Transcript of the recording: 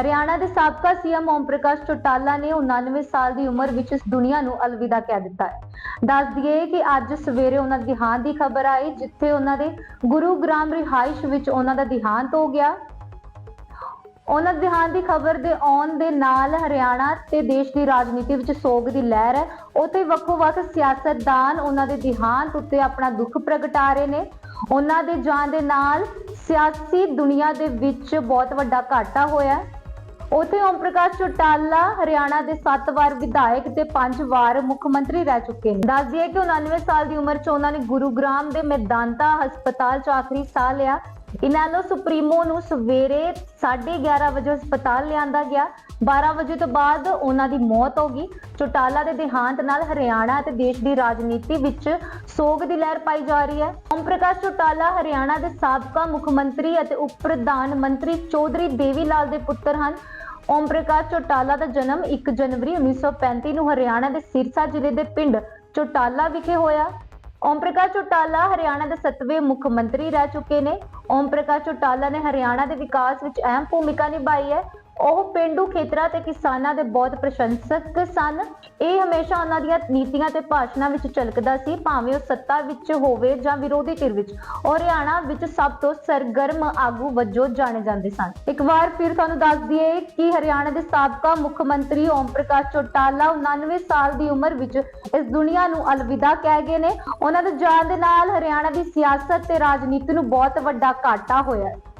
ਹਰਿਆਣਾ ਦੇ ਸਾਬਕਾ ਸੀਐਮ ਓਮ ਪ੍ਰਕਾਸ਼ ਚੌਟਾਲਾ ਨੇ 99 ਸਾਲ ਦੀ ਉਮਰ ਵਿੱਚ ਇਸ ਦੁਨੀਆ ਨੂੰ ਅਲਵਿਦਾ ਕਹਿ ਦਿੱਤਾ ਹੈ। ਦੱਸ ਦਈਏ ਕਿ ਅੱਜ ਸਵੇਰੇ ਉਹਨਾਂ ਦੇ ਦੇਹਾਂਤ ਦੀ ਖਬਰ ਆਈ, ਜਿੱਥੇ ਉਹਨਾਂ ਦੇ ਗੁਰੂਗ੍ਰਾਮ ਰਿਹਾਇਸ਼ ਵਿੱਚ ਉਹਨਾਂ ਦਾ ਦੇਹਾਂਤ ਹੋ ਗਿਆ। ਉਹਨਾਂ ਦੇ ਦੇਹਾਂਤ ਦੀ ਖਬਰ ਦੇ ਆਉਣ ਦੇ ਨਾਲ ਹਰਿਆਣਾ ਤੇ ਦੇਸ਼ ਦੀ ਰਾਜਨੀਤੀ ਵਿੱਚ ਸੋਗ ਦੀ ਲਹਿਰ ਹੈ। ਉੱਥੇ ਵੱਖੋ-ਵੱਖ ਸਿਆਸਤਦਾਨ ਉਹਨਾਂ ਦੇ ਦੇਹਾਂਤ ਉੱਤੇ ਆਪਣਾ ਦੁੱਖ ਪ੍ਰਗਟਾ ਰਹੇ ਨੇ। ਉਹਨਾਂ ਦੇ ਜਾਣ ਦੇ ਨਾਲ ਸਿਆਸੀ ਦੁਨੀਆ ਦੇ ਵਿੱਚ ਬਹੁਤ ਵੱਡਾ ਘਾਟਾ ਹੋਇਆ ਉਥੇ ਓਮ ਪ੍ਰਕਾਸ਼ ਚੌਟਾਲਾ, ਹਰਿਆਣਾ ਦੇ 7 ਵਾਰ ਵਿਧਾਇਕ ਤੇ 5 ਵਾਰ ਮੁੱਖ ਮੰਤਰੀ ਰਹਿ ਚੁੱਕੇ ਨੇ। ਦੱਸ ਦਈਏ ਕਿ 99 ਸਾਲ ਦੀ ਉਮਰ 'ਚ ਉਹਨਾਂ ਨੇ ਗੁਰੂਗ੍ਰਾਮ ਦੇ ਮੈਦਾਂਤਾ ਹਸਪਤਾਲ 'ਚ ਆਖਰੀ ਸਾਹ ਲਿਆ। ਇਨਾਲੋ ਸੁਪਰੀਮੋ ਨੂੰ ਸਵੇਰੇ 11:30 ਵਜੇ ਹਸਪਤਾਲ ਲਿਆਂਦਾ ਗਿਆ। 12 ਵਜੇ ਤੋਂ ਬਾਅਦ ਉਹਨਾਂ ਦੀ ਮੌਤ ਹੋ ਗਈ। ਚੌਟਾਲਾ ਦੇ ਦੇਹਾਂਤ ਨਾਲ ਹਰਿਆਣਾ ਅਤੇ ਦੇਸ਼ ਦੀ ਰਾਜਨੀਤੀ ਵਿੱਚ ਸੋਗ ਦੀ ਲਹਿਰ ਪਾਈ ਜਾ ਰਹੀ ਹੈ। ਓਮ ਪ੍ਰਕਾਸ਼ ਚੌਟਾਲਾ ਹਰਿਆਣਾ ਦੇ ਸਾਬਕਾ ਮੁੱਖ ਮੰਤਰੀ ਅਤੇ ਉਪ ਪ੍ਰਧਾਨ ਮੰਤਰੀ ਚੌਧਰੀ ਦੇਵੀ ਲਾਲ ਦੇ ਪੁੱਤਰ ਹਨ। ਓਮ ਪ੍ਰਕਾਸ਼ ਚੌਟਾਲਾ ਦਾ ਜਨਮ 1 ਜਨਵਰੀ 1935 ਨੂੰ ਹਰਿਆਣਾ ਦੇ ਸਿਰਸਾ ਜ਼ਿਲ੍ਹੇ ਦੇ ਪਿੰਡ ਚੌਟਾਲਾ ਵਿਖੇ ਹੋਇਆ। ਓਮ ਪ੍ਰਕਾਸ਼ ਚੌਟਾਲਾ ਹਰਿਆਣਾ ਦੇ ਸੱਤਵੇਂ ਮੁੱਖ ਮੰਤਰੀ ਰਹਿ ਚੁੱਕੇ ਨੇ। ਓਮ ਪ੍ਰਕਾਸ਼ ਚੌਟਾਲਾ ਨੇ ਹਰਿਆਣਾ ਦੇ ਵਿਕਾਸ ਵਿੱਚ ਅਹਿਮ ਭੂਮਿਕਾ ਨਿਭਾਈ ਹੈ। ਉਹ ਪਿੰਡੂ ਖੇਤਰਾਂ ਤੇ ਕਿਸਾਨਾਂ ਦੇ ਬਹੁਤ ਪ੍ਰਸ਼ੰਸਕ ਸਨ। ਇਹ ਹਮੇਸ਼ਾ ਉਹਨਾਂ ਦੀਆਂ ਨੀਤੀਆਂ ਤੇ ਭਾਸ਼ਣਾਂ ਵਿੱਚ ਝਲਕਦਾ ਸੀ, ਭਾਵੇਂ ਉਹ ਸੱਤਾ ਵਿੱਚ ਹੋਵੇ ਜਾਂ ਵਿਰੋਧੀ ਧਿਰ ਵਿੱਚ। ਉਹ ਹਰਿਆਣਾ ਵਿੱਚ ਸਭ ਤੋਂ ਸਰਗਰਮ ਆਗੂ ਵਜੋਂ ਜਾਣੇ ਜਾਂਦੇ ਸਨ। ਇੱਕ ਵਾਰ ਫਿਰ ਤੁਹਾਨੂੰ ਦੱਸ ਦਈਏ ਕਿ ਹਰਿਆਣਾ ਦੇ ਸਾਬਕਾ ਮੁੱਖ ਮੰਤਰੀ ਓਮ ਪ੍ਰਕਾਸ਼ ਚੌਟਾਲਾ 99 ਸਾਲ ਦੀ ਉਮਰ ਵਿੱਚ ਇਸ ਦੁਨੀਆ ਨੂੰ ਅਲਵਿਦਾ ਕਹਿ ਗਏ ਨੇ। ਉਹਨਾਂ ਦੇ ਜਾਣ ਦੇ ਨਾਲ ਹਰਿਆਣਾ ਦੀ ਸਿਆਸਤ ਤੇ ਰਾਜਨੀਤੀ ਨੂੰ ਬਹੁਤ ਵੱਡਾ ਘਾਟਾ ਹੋਇਆ।